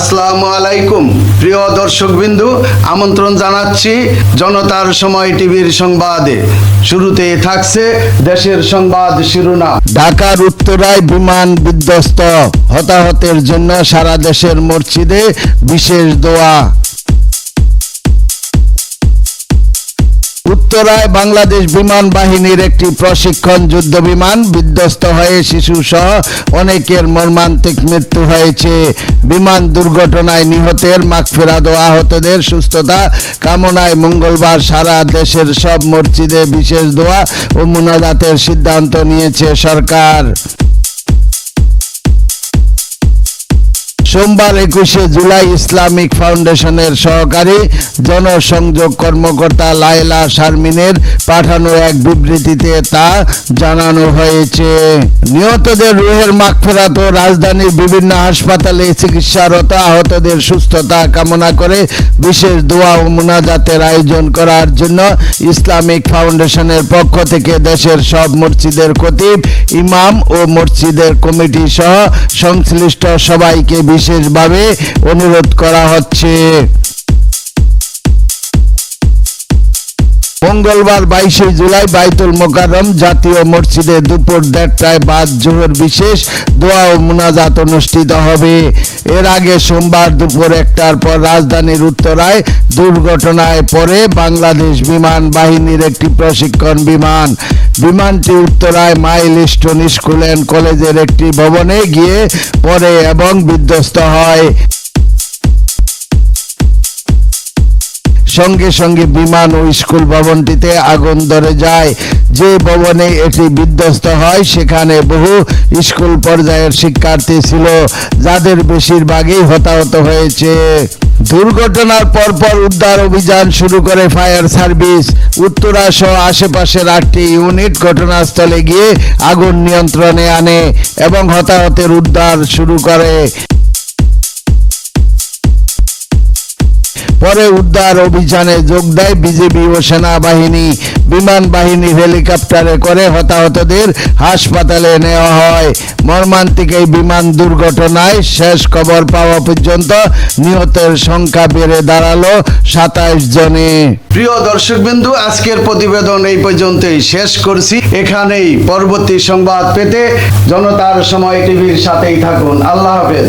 আসসালামু আলাইকুম। প্রিয় দর্শকবিন্দু, আমন্ত্রণ জানাচ্ছি জনতার সময় টিভির সংবাদে। শুরুতে থাকছে দেশের সংবাদ শিরোনাম। ঢাকার উত্তরায় বিমান বিধ্বস্ত। হতাহতের জন্য সারা দেশের মসজিদে বিশেষ দোয়া। উত্তরায় বাংলাদেশ বিমান বাহিনীর একটি প্রশিক্ষণ যুদ্ধ বিমান বিধ্বস্ত হয়ে শিশু সহ অনেকের মর্মান্তিক মৃত্যু হয়েছে। বিমান দুর্ঘটনায় নিহতের মাগফিরাত ও আহতদের সুস্থতা কামনায় মঙ্গলবার সারা দেশের সব মসজিদে বিশেষ দোয়া ও মুনাজাতের সিদ্ধান্ত নিয়েছে সরকার। সোমবার একুশে জুলাই ইসলামিক ফাউন্ডেশনের সহকারী জনসংযোগ কর্মকর্তা লায়লা শারমিনের পাঠানো এক বিবৃতিতে তা জানানো হয়েছে। নিহতদের রুহের মাগফেরাত ও রাজধানীর বিভিন্ন হাসপাতালে চিকিৎসারত আহতদের সুস্থতা কামনা করে বিশেষ দোয়া ও মুনাজাতের আয়োজন করার জন্য ইসলামিক ফাউন্ডেশনের পক্ষ থেকে দেশের সব মসজিদের খতিব, ইমাম ও মসজিদের কমিটি সহ সংশ্লিষ্ট সবাইকে বিশেষভাবে অনুরোধ করা হচ্ছে। মঙ্গলবার বাইশে জুলাই বাইতুল মোকাররম জাতীয় মসজিদে দুপুর দেড়টায় বাদ জোহর বিশেষ দোয়া ও মুনাজাত অনুষ্ঠিত হবে। এর আগে সোমবার দুপুর একটার পর রাজধানীর উত্তরায় দুর্ঘটনায় পড়ে বাংলাদেশ বিমান বাহিনীর একটি প্রশিক্ষণ বিমান। বিমানটি উত্তরায় মাইল স্টোন স্কুল অ্যান্ড কলেজের একটি ভবনে গিয়ে পড়ে এবং বিধ্বস্ত হয়। সঙ্গে সঙ্গে বিমান ও স্কুল ভবনটিতে আগুন ধরে যায়। যে ভবনে এটি বিধ্বস্ত হয়, সেখানে বহু স্কুল পর্যায়ের শিক্ষার্থী ছিল, যাদের বেশিরভাগই হতাহত হয়েছে। দুর্ঘটনার পরপর উদ্ধার অভিযান শুরু করে ফায়ার সার্ভিস। উত্তরা সহ আশেপাশের আটটি ইউনিট ঘটনাস্থলে গিয়ে আগুন নিয়ন্ত্রণে আনে এবং হতাহতের উদ্ধার শুরু করে। পরে উদ্ধার অভিযানে যোগ দেয় বিজেপি ও সেনাবাহিনী। বিমান বাহিনী হেলিকপ্টারে করে হতাহতদের হাসপাতালে নেওয়া হয়। মর্মান্তিক এই বিমান দুর্ঘটনায় শেষ খবর পাওয়া পর্যন্ত নিহতের সংখ্যা বেড়ে দাঁড়াল সাতাইশ জনে। প্রিয় দর্শকবিন্দু, আজকের প্রতিবেদন এই পর্যন্তই শেষ করছি। এখানেই পরবর্তী সংবাদ পেতে জনতার সময় টিভির সাথেই থাকুন। আল্লাহ হাফেজ।